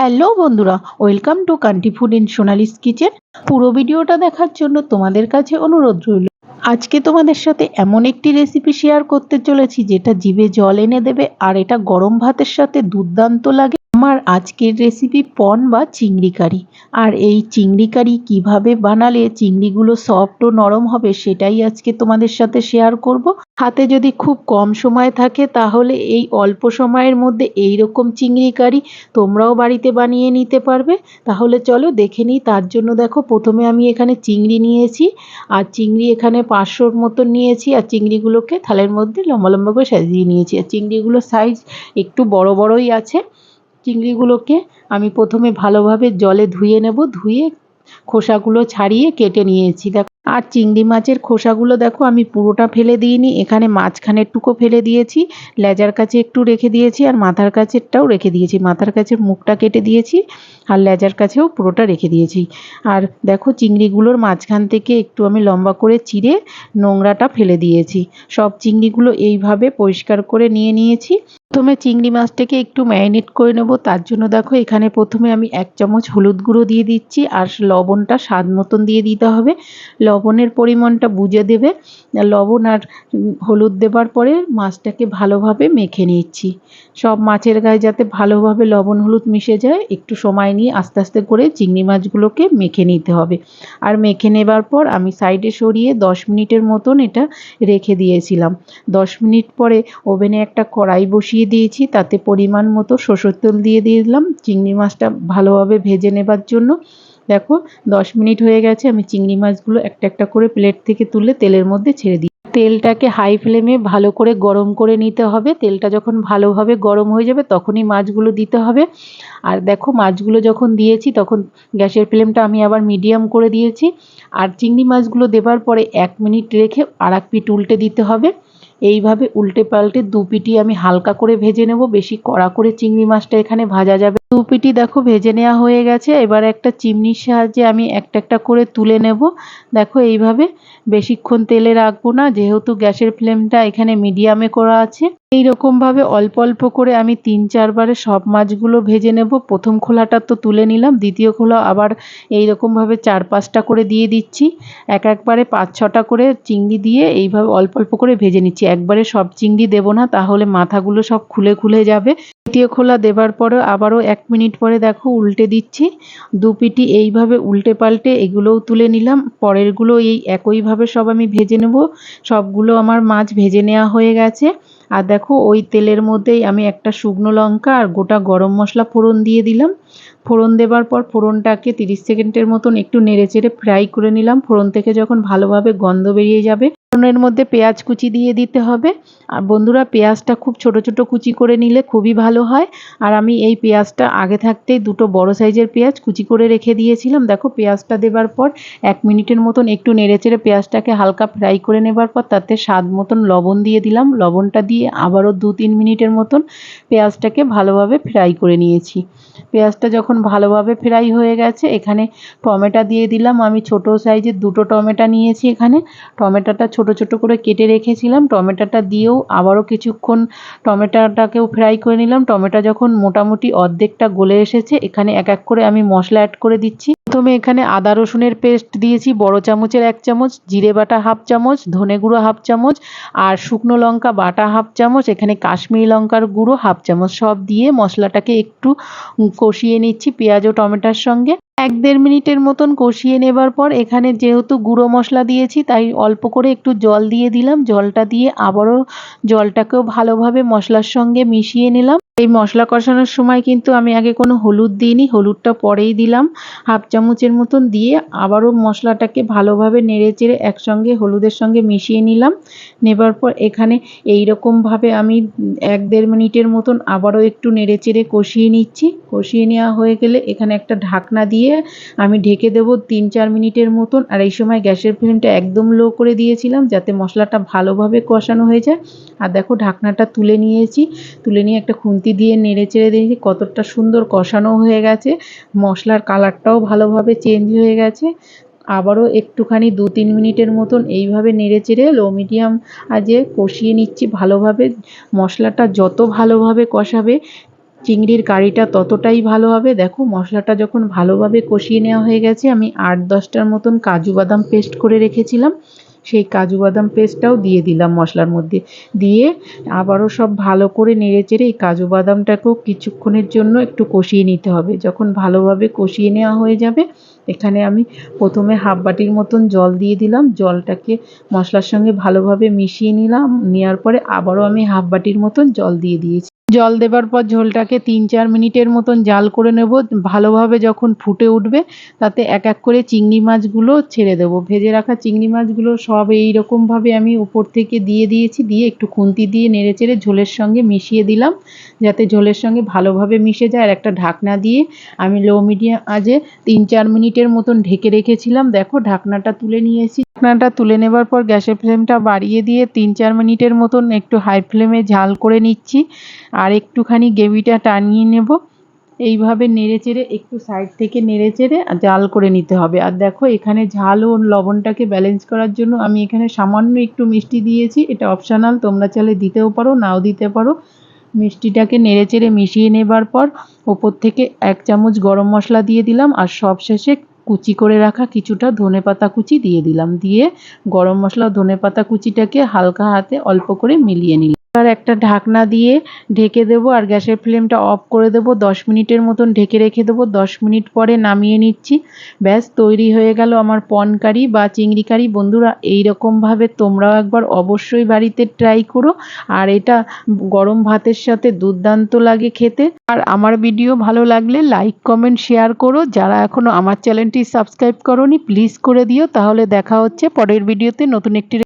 Hello বন্ধুরা, welcome to country food in Sonali's kitchen. পুরো ভিডিওটা দেখার জন্য তোমাদের কাছে অনুরোধ রইল। আজকে তোমাদের সাথে এমন একটি রেসিপি শেয়ার করতে চলেছি, যেটা জিভে জল এনে দেবে আর এটা গরম ভাতের সাথে দুর্দান্ত লাগে। আমার আজকের রেসিপি পন বা চিংড়ি কারি। আর এই চিংড়ি কারি কীভাবে বানালে চিংড়িগুলো সফট ও নরম হবে সেটাই আজকে তোমাদের সাথে শেয়ার করব। হাতে যদি খুব কম সময় থাকে তাহলে এই অল্প সময়ের মধ্যে এই রকম চিংড়ি কারি তোমরাও বাড়িতে বানিয়ে নিতে পারবে। তাহলে চলো দেখে নিই, তার জন্য দেখো প্রথমে আমি এখানে চিংড়ি নিয়েছি। আর চিংড়ি এখানে পাঁচশোর মতন নিয়েছি আর চিংড়িগুলোকে থালের মধ্যে লম্বা লম্বা করে সাজিয়ে নিয়েছি। আর চিংড়িগুলোর সাইজ একটু বড় বড়ই আছে। চিংড়িগুলোকে আমি প্রথমে ভালোভাবে জলে ধুয়ে নেব, ধুয়ে খোসাগুলো ছাড়িয়ে কেটে নিয়েছি। দেখো, আর চিংড়ি মাছের খোসাগুলো দেখো, আমি পুরোটা ফেলে দিইনি, এখানে মাঝখানের টুকু ফেলে দিয়েছি, লেজার কাছে একটু রেখে দিয়েছি আর মাথার কাছেরটাও রেখে দিয়েছি, মাথার কাছের মুখটা কেটে দিয়েছি আর লেজার কাছেও পুরোটা রেখে দিয়েছি। আর দেখো, চিংড়িগুলোর মাঝখান থেকে একটু আমি লম্বা করে চিড়ে নোংরাটা ফেলে দিয়েছি। সব চিংড়িগুলো এইভাবে পরিষ্কার করে নিয়ে নিয়েছি। প্রথমে চিংড়ি মাছটাকে একটু ম্যারিনেট করে নেব। তার জন্য দেখো, এখানে প্রথমে আমি এক চামচ হলুদ গুঁড়ো দিয়ে দিচ্ছি আর লবণটা স্বাদ মতন দিয়ে দিতে হবে। লবণের পরিমাণটা বুঝে দেবে। লবণ আর হলুদ দেবার পরে মাছটাকে ভালোভাবে মেখে নিচ্ছি। সব মাছের গায়ে যাতে ভালোভাবে লবণ হলুদ মিশে যায়, একটু সময় নিয়ে আস্তে আস্তে করে চিংড়ি মাছগুলোকে মেখে নিতে হবে। আর মেখে নেবার পর আমি সাইডে সরিয়ে দশ মিনিটের মতন এটা রেখে দিয়েছিলাম। দশ মিনিট পরে ওভেনে একটা কড়াই বসিয়ে দিয়ে দিয়েছি, তাতে পরিমাণ মতো সরষের তেল দিয়ে দিলাম। চিংড়ি মাছটা ভালোভাবে ভেজে নেবার জন্য। দেখো, দশ মিনিট হয়ে গেছে, আমি চিংড়ি মাছগুলো একটা একটা করে প্লেট থেকে তুলে তেলের মধ্যে ছেড়ে দিই। তেলটাকে হাই ফ্লেমে ভালো করে গরম করে নিতে হবে। তেলটা যখন ভালোভাবে গরম হয়ে যাবে, তখনই মাছগুলো দিতে হবে। আর দেখো, মাছগুলো যখন দিয়েছি, তখন গ্যাসের ফ্লেমটা আমি আবার মিডিয়াম করে দিয়েছি। আর চিংড়ি মাছগুলো দেবার পরে এক মিনিট রেখে আর এক পিঠ উল্টে দিতে হবে। এইভাবে উল্টে পাল্টে দু পিটি আমি হালকা করে ভেজে নেব, বেশি কড়া করে চিংড়ি মাছটা এখানে ভাজা যাবে দু পিটি দেখো ভেজে নেওয়া হয়ে গেছে। এবার একটা চিমনির সাহায্যে আমি একটা একটা করে তুলে নেব। দেখো এইভাবে বেশিক্ষণ তেলে রাখব না, যেহেতু গ্যাসের ফ্লেমটা এখানে মিডিয়ামে করা আছে। এই রকমভাবে অল্প অল্প করে আমি তিন চারবারে সব মাছগুলো ভেজে নেব। প্রথম খোলাটা তো তুলে নিলাম, দ্বিতীয় খোলা আবার এই রকমভাবে চার পাঁচটা করে দিয়ে দিচ্ছি। এক একবারে পাঁচ ছটা করে চিংড়ি দিয়ে এইভাবে অল্প অল্প করে ভেজে নিচ্ছি। একবারে সব চিংড়ি দেবো না, তাহলে মাথাগুলো সব খুলে খুলে যাবে। দ্বিতীয় খোলা দেবার পরে আবারও এক মিনিট পরে দেখো উল্টে দিচ্ছি। দু পিটি এইভাবে উল্টে পাল্টে এগুলোও তুলে নিলাম। পরেরগুলো এই একইভাবে সব আমি ভেজে নেব। সবগুলো আমার মাছ ভেজে নেওয়া হয়ে গেছে। আর দেখো ওই তেলের মধ্যেই আমি একটা শুকনো লঙ্কা আর গোটা গরম মশলা ফোড়ন দিয়ে দিলাম। ফোড়ন দেবার পর ফোড়নটাকে তিরিশ সেকেন্ডের মতন একটু নেড়ে চেড়ে ফ্রাই করে নিলাম। ফোড়ন থেকে যখন ভালোভাবে গন্ধ বেরিয়ে যাবে ফোড়নের মধ্যে পেঁয়াজ কুচি দিয়ে দিতে হবে। আর বন্ধুরা, পেঁয়াজটা খুব ছোট ছোট কুচি করে নিলে খুবই ভালো হয়। আর আমি এই পেঁয়াজটা আগে থাকতেই দুটো বড় সাইজের পেঁয়াজ কুচি করে রেখে দিয়েছিলাম। দেখো, পেঁয়াজটা দেবার পর এক মিনিটের মতন একটু নেড়েচেড়ে পেঁয়াজটাকে হালকা ফ্রাই করে নেবার পর তাতে স্বাদ মতন লবণ দিয়ে দিলাম। লবণটা দিয়ে আবারও দু তিন মিনিটের মতন পেঁয়াজটাকে ভালোভাবে ফ্রাই করে নিয়েছি। পেঁয়াজটা যখন ভালোভাবে ফ্রাই হয়ে গেছে, এখানে টমেটো দিয়ে দিলাম। আমি ছোট সাইজের দুটো টমেটো নিয়েছি এখানে। টমেটোটা ছোট ছোট করে কেটে রেখেছিলাম। টমেটোটা দিয়েও আবারও কিছুক্ষণ টমেটোটাকেও ফ্রাই করে নিলাম। টমেটো যখন মোটামুটি অর্ধেকটা গলে এসেছে, এখানে এক এক করে আমি মশলা অ্যাড করে দিচ্ছি। প্রথমে এখানে আদা রসুনের পেস্ট দিয়েছি, বড় চামচের এক চামচ, জিরে বাটা হাফ চামচ, ধনে গুঁড়ো হাফ চামচ, আর শুকনো লঙ্কা বাটা হাফ চামচ, এখানে কাশ্মীরি লঙ্কার গুঁড়ো হাফ চামচ সব দিয়ে মশলাটাকে একটু কষিয়ে নিচ্ছি পেঁয়াজ ও টমেটোর সঙ্গে। এক দেড় মিনিটের মতন কষিয়ে নেবার পর এখানে যেহেতু গুঁড়ো মশলা দিয়েছি, তাই অল্প করে একটু জল দিয়ে দিলাম। জলটা দিয়ে আবারও জলটাকেও ভালোভাবে মশলার সঙ্গে মিশিয়ে নিলাম। এই মশলা কষানোর সময় কিন্তু আমি আগে কোনো হলুদ দিইনি, হলুদটা পরেই দিলাম। হাফ চামচের মতন দিয়ে আবারও মশলাটাকে ভালোভাবে নেড়ে চেড়ে একসঙ্গে হলুদের সঙ্গে মিশিয়ে নিলাম। নেবার পর এখানে এই রকমভাবে আমি এক দেড় মিনিটের মতন আবারও একটু নেড়ে চেড়ে কষিয়ে নিচ্ছি। কষিয়ে নেওয়া হয়ে গেলে এখানে একটা ঢাকনা দিয়ে আমি ঢেকে দেবো তিন চার মিনিটের মতন। আর এই সময় গ্যাসের ফ্লেমটা একদম লো করে দিয়েছিলাম যাতে মশলাটা ভালোভাবে কষানো হয়ে যায়। আর দেখো ঢাকনাটা তুলে নিয়েছি। তুলে নিয়ে একটা খুন্তি দিয়ে নেড়ে চেড়ে দিয়েছি। কতটা সুন্দর কষানো হয়ে গেছে। মশলার কালারটাও ভালোভাবে চেঞ্জ হয়ে গেছে। আবারও একটুখানি দু তিন মিনিটের মতন এইভাবে নেড়ে চেড়ে লো মিডিয়াম আজে কষিয়ে নিচ্ছি ভালোভাবে। মশলাটা যত ভালোভাবে কষাবে চিংড়ির কারিটা ততটাই ভালো হবে। দেখো, মশলাটা যখন ভালোভাবে কষিয়ে নেওয়া হয়ে গেছে, আমি আট দশটার মতন কাজু বাদাম পেস্ট করে রেখেছিলাম। সেই কাজু বাদাম পেস্টটাও দিয়ে দিলাম মশলার মধ্যে। দিয়ে আবারও সব ভালো করে নেড়ে চেড়ে এই কাজু বাদামটাকেও কিছুক্ষণের জন্য একটু কষিয়ে নিতে হবে। যখন ভালোভাবে কষিয়ে নেওয়া হয়ে যাবে, এখানে আমি প্রথমে হাফ বাটির মতন জল দিয়ে দিলাম। জলটাকে মশলার সঙ্গে ভালোভাবে মিশিয়ে নিলাম। নেওয়ার পরে আবারও আমি হাফ বাটির মতন জল দিয়ে দিয়েছি। জল দেবার পর ঝোলটাকে তিন চার মিনিটের মতন জাল করে নেব। ভালোভাবে যখন ফুটে উঠবে, তাতে এক এক করে চিংড়ি মাছগুলো ছেড়ে দেবো। ভেজে রাখা চিংড়ি মাছগুলো সব এই রকমভাবে আমি উপর থেকে দিয়ে দিয়েছি, দিয়ে একটু খুন্তি দিয়ে নেড়ে চেড়ে ঝোলের সঙ্গে মিশিয়ে দিলাম, যাতে ঝোলের সঙ্গে ভালোভাবে মিশে যায়। আর একটা ঢাকনা দিয়ে আমি লো মিডিয়াম আজে তিন চার মিনিটের মতন ঢেকে রেখেছিলাম। দেখো, ঢাকনাটা তুলে নিয়েছি। ঢাকনাটা তুলে নেবার পর গ্যাসের ফ্লেমটা বাড়িয়ে দিয়ে তিন চার মিনিটের মতন একটু হাই ফ্লেমে ঝাল করে নিচ্ছি। আর একটুখানি গ্রেভিটা টানিয়ে নেব। এইভাবে নেড়ে চেড়ে একটু সাইড থেকে নেড়ে চেড়ে জাল করে নিতে হবে। আর দেখো, এখানে ঝাল ও লবণটাকে ব্যালেন্স করার জন্য আমি এখানে সামান্য একটু মিষ্টি দিয়েছি। এটা অপশানাল তোমরা চাইলে দিতেও পারো, নাও দিতে পারো। মিষ্টিটাকে নেড়ে চেড়ে মিশিয়ে নেবার পর ওপর থেকে এক চামচ গরম মশলা দিয়ে দিলাম। আর সবশেষে কুচি করে রাখা কিছুটা ধনে পাতা কুচি দিয়ে দিলাম। দিয়ে গরম মশলা ধনে পাতা কুচিটাকে হালকা হাতে অল্প করে মিলিয়ে নিলাম। আর একটা ঢাকনা দিয়ে ঢেকে দেবো আর গ্যাসের ফ্লেমটা অফ করে দেবো। দশ মিনিটের মতন ঢেকে রেখে দেবো। দশ মিনিট পরে নামিয়ে নিচ্ছি। ব্যাস, তৈরি হয়ে গেল আমার পন কারি বা চিংড়ি কারি। বন্ধুরা এই রকমভাবে তোমরাও একবার অবশ্যই বাড়িতে ট্রাই করো। আর এটা গরম ভাতের সাথে দুর্দান্ত লাগে খেতে। আর আমার ভিডিও ভালো লাগলে লাইক কমেন্ট শেয়ার করো। যারা এখনও আমার চ্যানেলটি সাবস্ক্রাইব করনি প্লিজ করে দিও। তাহলে দেখা হচ্ছে পরের ভিডিওতে নতুন একটি